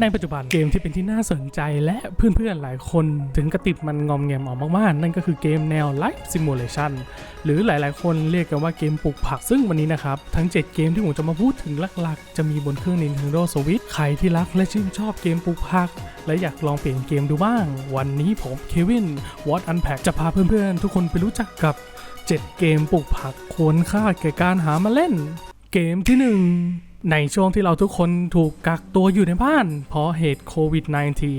ในปัจจุบันเกมที่เป็นที่น่าสนใจและเพื่อนๆหลายคนถึงกระติดมันงอมแงมออกมากๆ นั่นก็คือเกมแนว Life Simulation หรือหลายๆ คนเรียกกันว่าเกมปลูกผักซึ่งวันนี้นะครับ ทั้ง 7 เกมที่ผมจะมาพูดถึงหลักๆ จะมีบนเครื่อง Nintendo Switch ใครที่รักและชื่นชอบเกมปลูกผัก และอยากลองเปลี่ยนเกมดูบ้าง วันนี้ผมเควินวอตอันแพ็กจะพาเพื่อนๆ ทุกคนไปรู้จักกับ 7 เกมปลูกผักควรค่าแก่การหามาเล่น เกมที่ 1 ในช่วงที่เราทุกคนถูกกักตัวอยู่ในบ้าน เพราะเหตุโควิด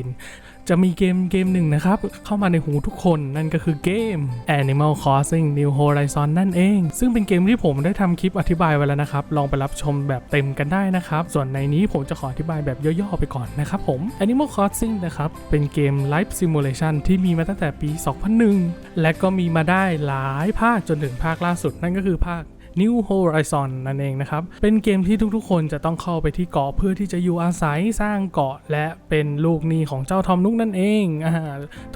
-19 จะมีเกมเกมหนึ่งนะครับ เข้ามาในหูทุกคนนั่นก็คือเกม Animal Crossing New Horizon นั่นเอง ซึ่งเป็นเกมที่ผมได้ทำคลิปอธิบายไว้แล้วนะครับ ลองไปรับชมแบบเต็มกันได้นะครับ ส่วนในนี้ผมจะขออธิบายแบบย่อๆไปก่อนนะครับผม Animal Crossing นะครับ เป็นเกม Life Simulation ที่มีมาตั้งแต่ปี 2001 และก็มีมาได้หลายภาคจนถึงภาคล่าสุด นั่นก็คือภาค New Horizon นั่นเองนะครับ เป็นเกมที่ทุกๆ คนจะต้องเข้าไปที่เกาะเพื่อที่จะอยู่อาศัยสร้างเกาะ และเป็นลูกหนี้ของเจ้าทอมนุกนั่นเองอ่า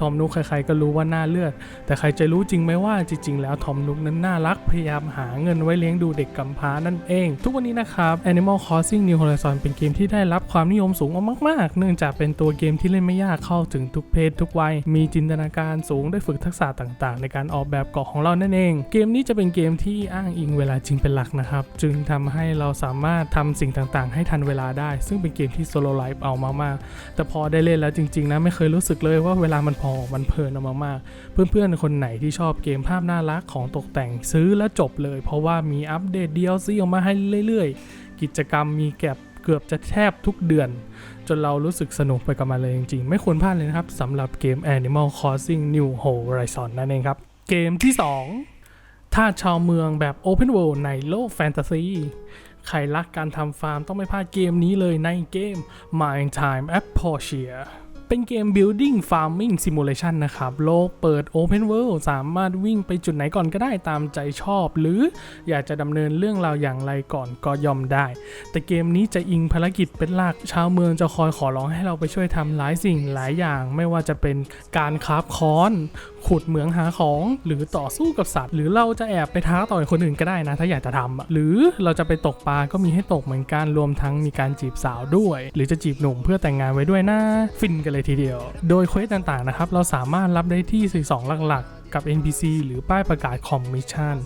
ทอมนุกใครๆก็รู้ว่าน่าเลือด แต่ใครจะรู้จริงไหมว่าจริง ๆ แล้วทอมนุกนั้นน่ารักพยายามหาเงินไว้เลี้ยงดูเด็กกำพร้านั่นเอง ทุกวันนี้นะครับ Animal Crossing New Horizon เป็นเกมที่ได้รับความนิยมสูงมาก ๆ เนื่องจากเป็นตัวเกมที่เล่นไม่ยากเข้าถึงทุกเพศทุกวัย มีจินตนาการสูงได้ฝึกทักษะต่าง ๆ ในการออกแบบเกาะของเรานั่นเอง เกมนี้จะเป็นเกมที่อ้างอิงเวลาจริงเป็นหลักนะครับ จึงทำให้เราสามารถทำสิ่งต่างๆ ให้ทันเวลาได้ ซึ่งเป็นเกมที่โซโลไลฟ์เอามากๆ แต่พอได้เล่นแล้วจริงๆนะไม่เคยรู้สึกเลยว่าเวลามันพอมันเพลินเอามากๆ เพื่อนๆคนไหนที่ชอบเกมภาพน่ารักของตกแต่งซื้อแล้วจบเลย เพราะว่ามีอัปเดต DLC ออกมาให้เรื่อยๆ กิจกรรมมีแก็บเกือบจะแทบทุกเดือน จนเรารู้สึกสนุกไปกับมันเลยจริงๆ ไม่ควรพลาดเลยนะครับสำหรับเกม Animal Crossing New Horizon นั่นเองครับ เกมที่ 2 ถ้าชาวเมืองแบบ Open World ในโลกแฟนตาซี ใครรักการทำฟาร์มต้องไม่พลาดเกมนี้เลยในเกม Mind Time a p p o r t i a เป็นเกม Building Farming Simulation นะครับ โลกเปิด Open World สามารถวิ่งไปจุดไหนก่อนก็ได้ตามใจชอบ หรืออยากจะดำเนินเรื่องราวอย่างไรก่อนก็ยอมได้ แต่เกมนี้จะอิงภารกิจเป็นหลัก ชาวเมืองจะคอยขอร้องให้เราไปช่วยทำหลายสิ่งหลายอย่าง ไม่ว่าจะเป็นการคราฟค้อน ขุดเหมืองหาของ หรือต่อสู้กับสัตว์ หรือเราจะแอบไปท้าต่อยคนอื่นก็ได้นะ ถ้าอยากจะทำหรือเราจะไปตกปลาก็มีให้ตกเหมือนกันรวมทั้งมีการจีบสาวด้วย หรือจะจีบหนุ่มเพื่อแต่งงานไว้ด้วยนะฟินกันเลยทีเดียว โดยเควสต่างๆนะครับ เราสามารถรับได้ที่ 42 หลัก กับ NPC หรือป้ายประกาศคอมมิชชั่น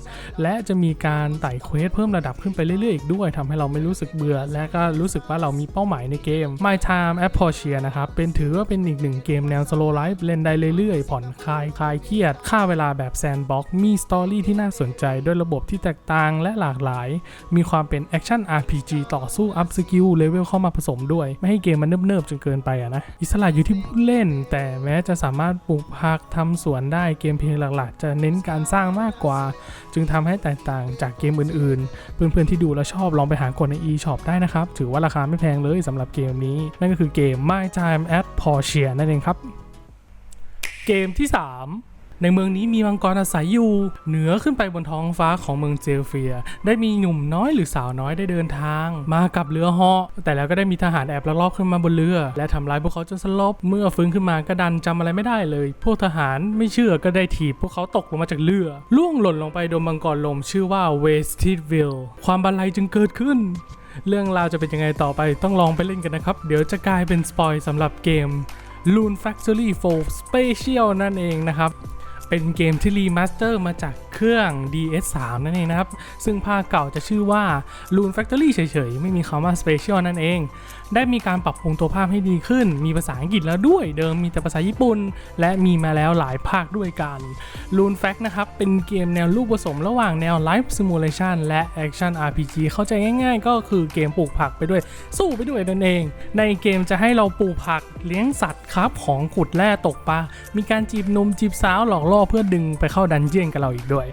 และจะมีการไต่เควสเพิ่มระดับขึ้นไปเรื่อยๆอีกด้วยทำให้เราไม่รู้สึกเบื่อ และก็รู้สึกว่าเรามีเป้าหมายในเกม My Time a p p o r t i a นะครับ เป็นถือว่าเป็นอีกหนึ่งเกมแนว slow life เล่นได้เรื่อยๆ ผ่อนคลายคลายเครียด ค่าเวลาแบบ sandbox มีสตอรี่ที่น่าสนใจ ด้วยระบบที่แตกต่างและหลากหลาย มีความเป็นแอคชั่น RPG ต่อสู้อัพสกิลเลเวลเข้ามาผสมด้วย ไม่ให้เกมมันเนิบๆจนเกินไปอะนะ อิสระอยู่ที่ผู้เล่น แต่แม้จะสามารถปลูกผักทำสวนได้เกมเพลงหลักๆ จะเน้นการสร้างมากกว่า จึงทำให้แตกต่างจากเกมอื่นๆ เพื่อนๆที่ดูแล้วชอบลองไปหากดใน eShop ได้นะครับ ถือว่าราคาไม่แพงเลยสำหรับเกมนี้ นั่นก็คือเกม My Time at Porsche นั่นเองครับ เกมที่ 3 ในเมืองนี้มีมังกรอาศัยอยู่ เหนือขึ้นไปบนท้องฟ้าของเมืองเจลเฟีย ได้มีหนุ่มน้อยหรือสาวน้อยได้เดินทาง มากับเรือเหาะแต่แล้วก็ได้มีทหารแอบลักลอบขึ้นมาบนเรือ และทำร้ายพวกเขาจนสลบเมื่อฟื้นขึ้นมาก็ดันจำอะไรไม่ได้เลย พวกทหารไม่เชื่อก็ได้ถีบพวกเขาตกลงมาจากเรือล่วงหล่นลงไปโดนมังกรลมชื่อว่าเวสติดวิลความบันไลจึงเกิดขึ้นเรื่องราวจะเป็นยังไงต่อไปต้องลองไปเล่นกันนะครับ เดี๋ยวจะกลายเป็นสปอยสำหรับเกม Loon Factory 4 Special นั่นเองนะครับ เป็นเกมที่รีมาสเตอร์มาจากเครื่อง DS3 นั่นเองนะครับ ซึ่งภาคเก่าจะชื่อว่า Loon Factory เฉยๆ ไม่มีคำว่า Special นั่นเอง ได้มีการปรับปรุงตัวภาพให้ดีขึ้น มีภาษาอังกฤษแล้วด้วย เดิมมีแต่ภาษาญี่ปุ่น และมีมาแล้วหลายภาคด้วยกัน Loon Fact นะครับ เป็นเกมแนวลูกผสมระหว่างแนว Life Simulation และ Action RPG เข้าใจง่ายๆ ก็คือเกมปลูกผักไปด้วย สู้ไปด้วยนั่นเอง ในเกมจะให้เราปลูกผักเลี้ยงสัตว์ครับของขุดแร่ตกปลา มีการจีบหนมจีบสาวหลอกล่อเพื่อดึงไปเข้าดันเจียนกับเราอีกด้วย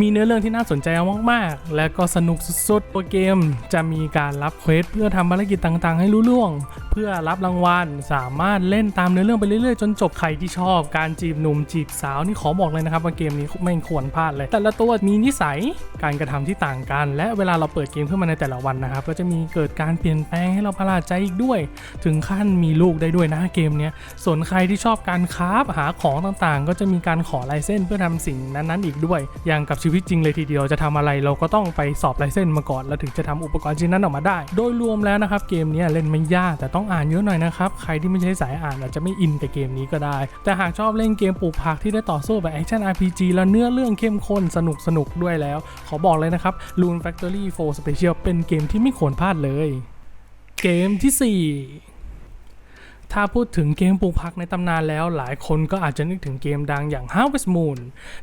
มีเนื้อเรื่องที่น่าสนใจมากๆ และก็สนุกสุดๆ ตัวเกมจะมีการรับเควสเพื่อทำภารกิจต่างๆ ให้รู้ล่วง เพื่อรับรางวัลสามารถเล่นตามเนื้อเรื่องไปเรื่อยๆ จนจบใครที่ชอบ การจีบหนุ่มจีบสาวนี่ขอบอกเลยนะครับว่าเกมนี้ไม่ควรพลาดเลย แต่ละตัวมีนิสัยการกระทำที่ต่างกัน และเวลาเราเปิดเกมขึ้นมาในแต่ละวันนะครับก็จะมีเกิดการเปลี่ยนแปลงให้เราประหลาดใจอีกด้วย ถึงขั้นมีลูกได้ด้วยนะเกมนี้ส่วนใครที่ชอบการคราหาของต่างๆ ก็จะมีการขอลายเส้นเพื่อทำสิ่งนั้นๆ อีกด้วย อย่างกับชีวิตจริงเลยทีเดียวจะทำอะไรเราก็ต้องไปสอบลายเส้นมาก่อนแล้วถึงจะทำอุปกรณ์ชิ้นนั้นออกมาได้ โดยรวมแล้วนะครับเกมนี้เล่นไม่ยากแต่ต้องอ่านเยอะหน่อยนะครับ ใครที่ไม่ใช่สายอ่านอาจจะไม่อินกับเกมนี้ก็ได้ แต่หากชอบเล่นเกมปลูกผักที่ได้ต่อสู้แบบแอคชั่น RPG แล้วเนื้อเรื่องเข้มข้นสนุกสนุกด้วยแล้ว ขอบอกเลยนะครับ Loon Factory 4 Special เป็นเกมที่ไม่ควรพลาดเลย เกมที่ 4 ถ้าพูดถึงเกมปลูกผักในตำนานแล้วหลายคนก็อาจจะนึกถึงเกมดังอย่าง Harvest Moon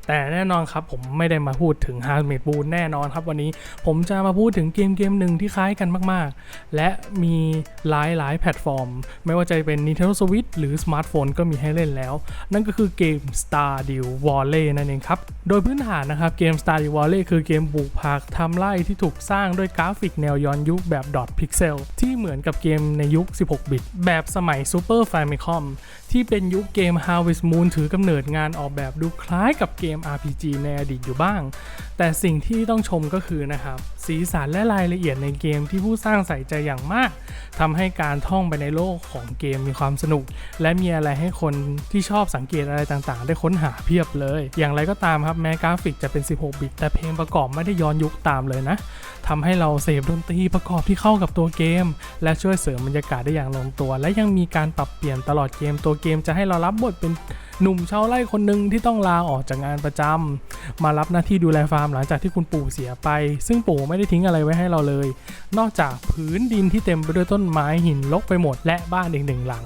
แต่แน่นอนครับผมไม่ได้มาพูดถึง Harvest Moon แน่นอนครับวันนี้ผมจะมาพูดถึงเกมเกมหนึ่งที่คล้ายกันมากๆ และมีหลายหลายๆแพลตฟอร์ม ไม่ว่าจะเป็น Nintendo Switch หรือสมาร์ทโฟนก็มีให้เล่นแล้ว นั่นก็คือเกม Stardew Valley นั่นเองครับ โดยพื้นฐานนะครับเกม Stardew Valley คือเกมปลูกผักทำไร่ที่ถูกสร้างด้วยกราฟิกแนวย้อนยุคแบบ dot pixel ที่เหมือนกับเกมในยุค 16 บิต แบบสมัย Super Famicom ที่เป็นยุคเกม Harvest Moon ถือกำเนิดงานออกแบบดูคล้ายกับเกม RPG ในอดีตอยู่บ้าง แต่สิ่งที่ต้องชมก็คือนะครับ สีสันและรายละเอียดในเกมที่ผู้สร้างใส่ใจอย่างมากทำให้การท่องไปในโลกของเกมมีความสนุก และมีอะไรให้คนที่ชอบสังเกตอะไรต่างๆ ได้ค้นหาเพียบเลย อย่างไรก็ตามครับแม้กราฟิกจะเป็น 16 บิต แต่เพลงประกอบไม่ได้ย้อนยุคตามเลยนะทำให้เราเสพดนตรีประกอบที่เข้ากับตัวเกม และช่วยเสริมบรรยากาศได้อย่างลงตัว และยังมีการปรับเปลี่ยนตลอดเกมตัวเกมจะให้เรารับบทเป็น หนุ่มชาวไร่คนหนึ่งที่ต้องลาออกจากงานประจำมารับหน้าที่ดูแลฟาร์มหลังจากที่คุณปู่เสียไป ซึ่งปู่ไม่ได้ทิ้งอะไรไว้ให้เราเลย นอกจากพื้นดินที่เต็มไปด้วยต้นไม้หินรกไปหมดและบ้านอีกหนึ่งหลัง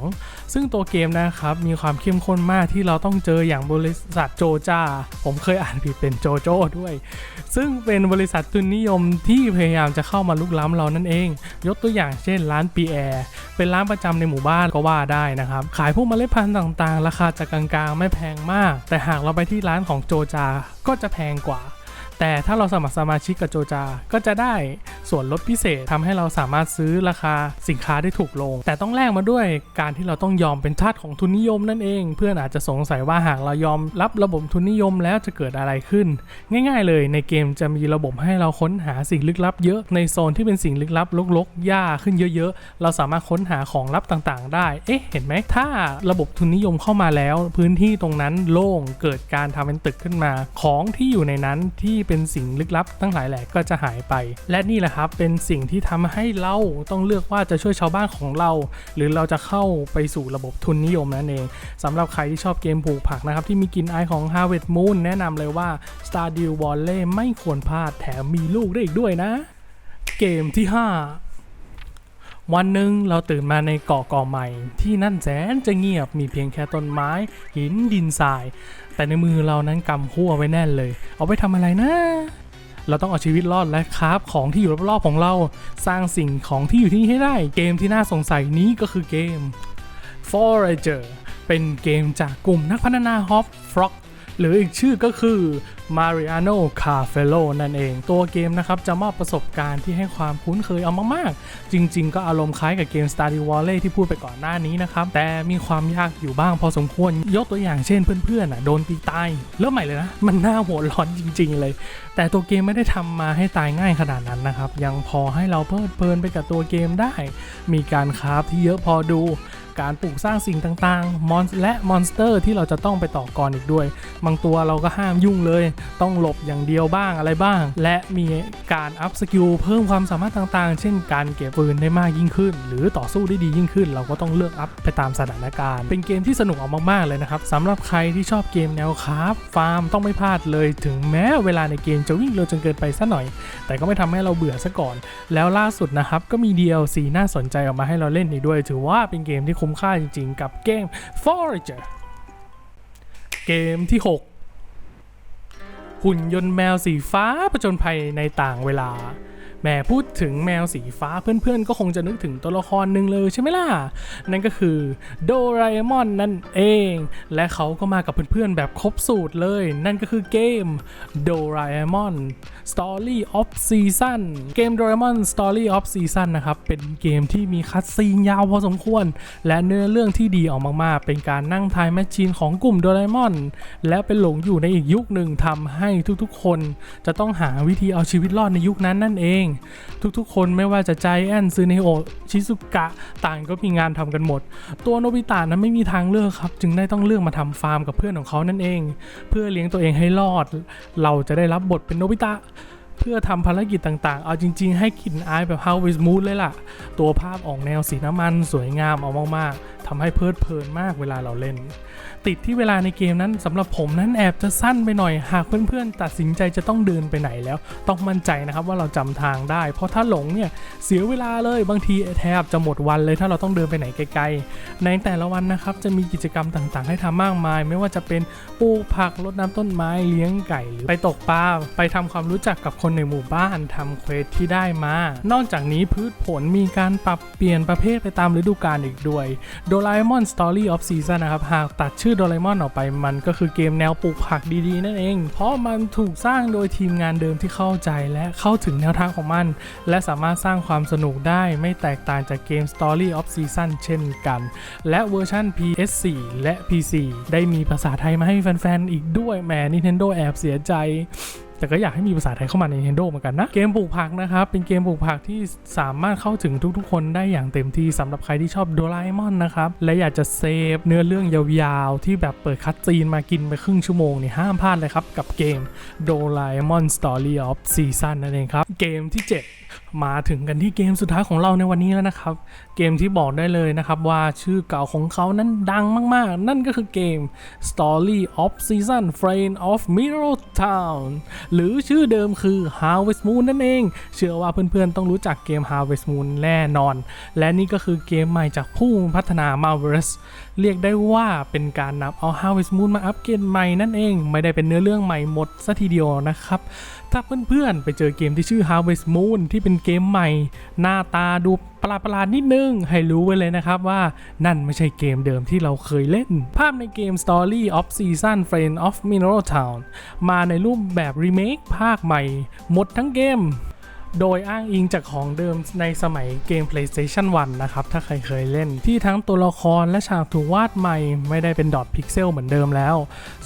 ซึ่งตัวเกมนะครับมีความเข้มข้นมากที่เราต้องเจออย่างบริษัทโจจาผมเคยอ่านผิดเป็นโจโจ้ด้วย ซึ่งเป็นบริษัททุนนิยมที่พยายามจะเข้ามาลุกล้ำเรานั่นเอง ยกตัวอย่างเช่นร้านปีแอร์เป็นร้านประจำในหมู่บ้านก็ว่าได้นะครับขายพวกเมล็ดพันธุ์ต่างๆ ราคาจะกลางๆไม่แพงมาก แต่หากเราไปที่ร้านของโจจาก็จะแพงกว่า แต่ถ้าเราสมัครสมาชิกกับโจจา ก็จะได้ส่วนลดพิเศษทำให้เราสามารถซื้อราคาสินค้าได้ถูกลง แต่ต้องแลกมาด้วยการที่เราต้องยอมเป็นทาสของทุนนิยมนั่นเอง เพื่อนอาจจะสงสัยว่าหากเรายอมรับระบบทุนนิยมแล้วจะเกิดอะไรขึ้น ง่าย ๆ เลยในเกมจะมีระบบให้เราค้นหาสิ่งลึกลับเยอะในโซนที่เป็นสิ่งลึกลับลกๆหญ้าขึ้นเยอะ ๆ เราสามารถค้นหาของลับต่างๆ ได้ เอ๊ะ เห็นไหม ถ้าระบบทุนนิยมเข้ามาแล้ว พื้นที่ตรงนั้นโล่งเกิดการทำเป็นตึกขึ้นมา ของที่อยู่ในนั้นที่เป็นเป็นสิ่งลึกลับทั้งหลายแหล่ก็จะหายไป และนี่แหละครับเป็นสิ่งที่ทำให้เราต้องเลือกว่าจะช่วยชาวบ้านของเรา หรือเราจะเข้าไปสู่ระบบทุนนิยมนั่นเองสำหรับใครที่ชอบเกมปลูกผักนะครับที่มีกลิ่นอายของ Harvest Moon แนะนำเลยว่า Stardew Valley ไม่ควรพลาดแถมมีลูกได้อีกด้วยนะ เกมที่ 5 วันหนึ่งเราตื่นมาในเกาะเกาะใหม่ ที่นั่นแสนจะเงียบมีเพียงแค่ต้นไม้หินดินทราย แต่ในมือเรานั้นกำขั้วไว้แน่นเลย เอาไปทำอะไรนะ เราต้องเอาชีวิตรอดและคราฟของที่อยู่รอบๆของเรา สร้างสิ่งของที่อยู่ที่นี่ให้ได้ เกมที่น่าสงสัยนี้ก็คือเกม Forager เป็นเกมจากกลุ่มนักพัฒนา Hop Frog หรืออีกชื่อก็คือ Mariano Carfello นั่นเอง ตัวเกมนะครับจะมอบประสบการณ์ที่ให้ความคุ้นเคยเอามาก ๆ จริง ๆ ก็อารมณ์คล้ายกับเกม Stardew Valley ที่พูดไปก่อนหน้านี้นะครับ แต่มีความยากอยู่บ้างพอสมควร ยกตัวอย่างเช่นเพื่อนๆน่ะโดนตีตายเริ่มใหม่เลยนะ มันน่าหัวร้อนจริง ๆ เลย แต่ตัวเกมไม่ได้ทำมาให้ตายง่ายขนาดนั้นนะครับ ยังพอให้เราเพลิดเพลินไปกับตัวเกมได้ มีการคราฟที่เยอะพอดู การปลูกสร้างสิ่งต่างๆ มอนและมอนสเตอร์ที่เราจะต้องไปต่อกรอีกด้วย บางตัวเราก็ห้ามยุ่งเลย ต้องหลบอย่างเดียวบ้างอะไรบ้าง และมีการอัพสกิลเพิ่มความสามารถต่างๆ เช่นการเก็บปืนได้มากยิ่งขึ้น หรือต่อสู้ได้ดียิ่งขึ้น เราก็ต้องเลือกอัพไปตามสถานการณ์ เป็นเกมที่สนุกออกมากๆเลยนะครับสำหรับใครที่ชอบเกมแนวคราฟฟาร์มต้องไม่พลาดเลย ถึงแม้เวลาในเกมจะวิ่งเร็วจนเกินไปสัหน่อย แต่ก็ไม่ทำให้เราเบื่อซะก่อน แล้วล่าสุดนะครับก็มี DLC น่าสนใจออกมาให้เราเล่นอีกด้วย ถือว่าเป็นเกมที่คุ้มค่าจริงๆ กับเกม Forager เกมที่ 6 หุ่นยนต์แมวสีฟ้าประจนภัยในต่างเวลา แม่พูดถึงแมวสีฟ้าเพื่อนๆ ก็คงจะนึกถึงตัวละครหนึ่งเลยใช่ไหมล่ะ นั่นก็คือโดราเอมอนนั่นเอง และเขาก็มากับเพื่อนๆ แบบครบสูตรเลย นั่นก็คือเกม Doraemon Story of Season เกม Doraemon Story of Season นะครับ เป็นเกมที่มีคัดซีนยาวพอสมควร และเนื้อเรื่องที่ดีออกมากๆ เป็นการนั่งทายแมชชีนของกลุ่มโดราเอมอน แล้วเป็นหลงอยู่ในอีกยุคหนึ่งทำให้ทุกๆ คน จะต้องหาวิธีเอาชีวิตรอดในยุคนั้นนั่นเองทุกๆ คนไม่ว่าจะใจแอนซึเนโอชิซุกะต่างก็มีงานทำกันหมด ตัวโนบิตะนั้นไม่มีทางเลือกครับ จึงได้ต้องเลือกมาทำฟาร์มกับเพื่อนของเขานั่นเอง เพื่อเลี้ยงตัวเองให้รอด เราจะได้รับบทเป็นโนบิตะเพื่อทำภารกิจต่างๆ เอาจริงๆ ให้กลิ่นอายแบบ Harvest Moon เลยล่ะ ตัวภาพออกแนวสีน้ำมันสวยงามเอามากๆทำให้เพลิดเพลินมากเวลาเราเล่น ติดที่เวลาในเกมนั้นสำหรับผมนั้นแอบจะสั้นไปหน่อย หากเพื่อนๆ ตัดสินใจจะต้องเดินไปไหนแล้ว ต้องมั่นใจนะครับว่าเราจำทางได้ เพราะถ้าหลงเนี่ยเสียเวลาเลยบางทีแทบจะหมดวันเลยถ้าเราต้องเดินไปไหนไกลๆ ในแต่ละวันนะครับจะมีกิจกรรมต่างๆ ให้ทำมากมาย ไม่ว่าจะเป็นปลูกผักรดน้ำต้นไม้เลี้ยงไก่หรือไปตกปลาไปทำความรู้จักกับคนในหมู่บ้านทำเควสที่ได้มา นอกจากนี้พืชผลมีการปรับเปลี่ยนประเภทไปตามฤดูกาลอีกด้วยโดราเอมอน Story of Season นะครับหากตัดชื่อโดราเอมอนออกไปมันก็คือเกมแนวปลูกผักดีๆ นั่นเอง เพราะมันถูกสร้างโดยทีมงานเดิมที่เข้าใจและเข้าถึงแนวทางของมัน และสามารถสร้างความสนุกได้ไม่แตกต่างจากเกม Story of Season เช่นกัน และเวอร์ชัน PS4 และ PC ได้มีภาษาไทยมาให้แฟนๆ อีกด้วยแหม Nintendo แอบเสียใจ แต่ก็อยากให้มีภาษาไทยเข้ามาใน Nintendo เหมือนกันนะ เกมปลูกผักนะครับ เป็นเกมปลูกผักที่สามารถเข้าถึงทุกๆ คนได้อย่างเต็มที่สำหรับใครที่ชอบโดราเอมอนนะครับ และอยากจะเซฟเนื้อเรื่องยาวๆ ที่แบบเปิดคัดซีนมากินไปครึ่งชั่วโมงนี่ห้ามพลาดเลยครับ กับเกม Doraemon Story of Season นั่นเองครับ เกมที่ 7 มาถึงกันที่เกมสุดท้ายของเราในวันนี้แล้วนะครับเกมที่บอกได้เลยนะครับว่าชื่อเก่าของเขานั้นดังมากๆ นั่นก็คือเกม Story of Season Friend of Mineral Town หรือชื่อเดิมคือ Harvest Moon นั่นเอง เชื่อว่าเพื่อนๆ ต้องรู้จักเกม Harvest Moon แน่นอน และนี่ก็คือเกมใหม่จากผู้พัฒนา Marvelous เรียกได้ว่าเป็นการนำเอา Harvest Moon มาอัปเกรดใหม่นั่นเอง ไม่ได้เป็นเนื้อเรื่องใหม่หมดซะทีเดียวนะครับ ถ้าเพื่อนๆ ไปเจอเกมที่ชื่อ Harvest Moon ที่เป็นเกมใหม่ หน้าตาดู ประหลาดๆนิดนึง ให้รู้ไว้เลยนะครับว่านั่นไม่ใช่เกมเดิมที่เราเคยเล่น ภาพในเกม Story of Season Friend of Mineral Town มาในรูปแบบรีเมคภาคใหม่ หมดทั้งเกม โดยอ้างอิงจากของเดิมในสมัยเกม PlayStation 1 นะครับ ถ้าใครเคยเล่น ที่ทั้งตัวละครและฉากถูกวาดใหม่ ไม่ได้เป็นดอทพิกเซลเหมือนเดิมแล้ว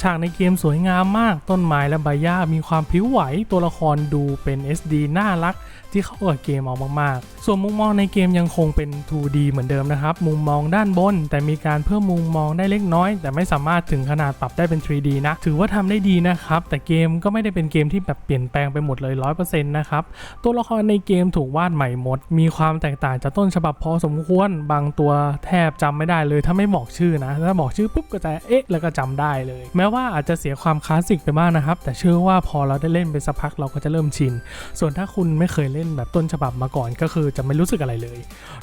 ฉากในเกมสวยงามมาก ต้นไม้และใบหญ้ามีความพริ้วไหว ตัวละครดูเป็น SD น่ารัก ที่เข้ากับเกมออกมากๆ ส่วนมุมมองในเกมยังคงเป็น 2D เหมือนเดิมนะครับ มุมมองด้านบน แต่มีการเพิ่มมุมมองได้เล็กน้อย แต่ไม่สามารถถึงขนาดปรับได้เป็น 3D นะ ถือว่าทำได้ดีนะครับ แต่เกมก็ไม่ได้เป็นเกมที่แบบเปลี่ยนแปลงไปหมดเลย 100%นะครับ ตัวละครในเกมถูกวาดใหม่หมด มีความแตกต่างจากต้นฉบับพอสมควร บางตัวแทบจำไม่ได้เลย ถ้าไม่บอกชื่อนะ ถ้าบอกชื่อปุ๊บก็จะเอ๊ะแล้วก็จำได้เลย แม้ว่าอาจจะเสียความคลาสสิกไปบ้างนะครับ แต่เชื่อว่าพอเราได้เล่นไปสักพักเราก็จะเริ่มชิน ส่วนถ้าคุณไม่เคยเล่นแบบต้นฉบับมาก่อนก็คือจะไม่รู้สึกอะไรเลย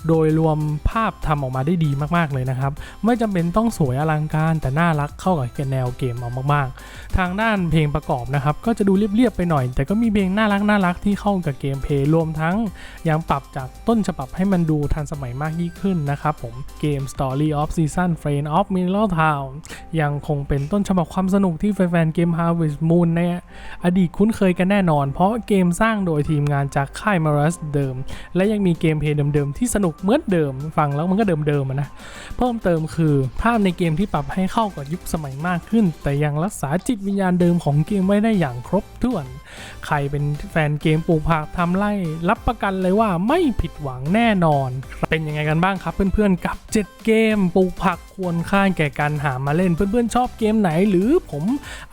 โดยรวมภาพทำออกมาได้ดีมากๆเลยนะครับ ไม่จำเป็นต้องสวยอลังการแต่น่ารักเข้ากับแนวเกมเอามากๆ ทางด้านเพลงประกอบนะครับก็จะดูเรียบๆไปหน่อย แต่ก็มีเพลงน่ารักน่ารักที่เข้ากับเกมเพลย์รวมทั้งยังปรับจากต้นฉบับให้มันดูทันสมัยมากยิ่งขึ้นนะครับผมเกม Story of Season Friend of Mineral Town ยังคงเป็นต้นฉบับความสนุกที่แฟนๆเกม Harvest Moon ในอดีตคุ้นเคยกันแน่นอน เพราะเกมสร้างโดยทีมงานจากค่าย Maras เดิม และยังมีเกมเพลย์เดิมๆที่สนุกเหมือนเดิมฟังแล้วมันก็เดิมๆนะเพิ่มเติมคือภาพในเกมที่ปรับให้เข้ากับยุคสมัยมากขึ้น แต่ยังรักษาจิตวิญญาณเดิมของเกมไว้ได้อย่างครบถ้วน ใครเป็นแฟนเกมปลูกผักทำไร่รับประกันเลยว่าไม่ผิดหวังแน่นอน เป็นยังไงกันบ้างครับ เพื่อนๆกับ 7 เกมปลูกผักควรค่าแก่การหามาเล่นเพื่อนๆชอบเกมไหน หรือผม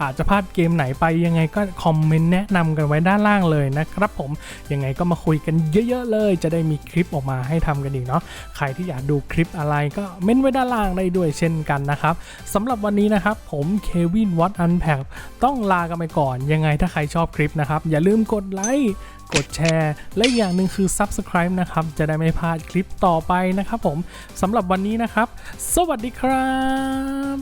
อาจจะพลาดเกมไหนไปยังไงก็คอมเมนต์แนะนำกันไว้ด้านล่างเลยนะครับผมยังไงก็มาคุยกันเยอะๆเลย จะได้มีคลิปออกมาให้ทำกันอีกเนาะใครที่อยากดูคลิปอะไรก็เม้นไว้ด้านล่างได้ด้วยเช่นกันนะครับสำหรับวันนี้นะครับผมเควินวัตอันแพคต้องลากันไปก่อน ยังไงถ้าใครชอบคลิปนะครับ อย่าลืมกดไลค์ กดแชร์ และอย่างหนึ่งคือ Subscribe นะครับ จะได้ไม่พลาดคลิปต่อไปนะครับผมสำหรับวันนี้นะครับ สวัสดีครับ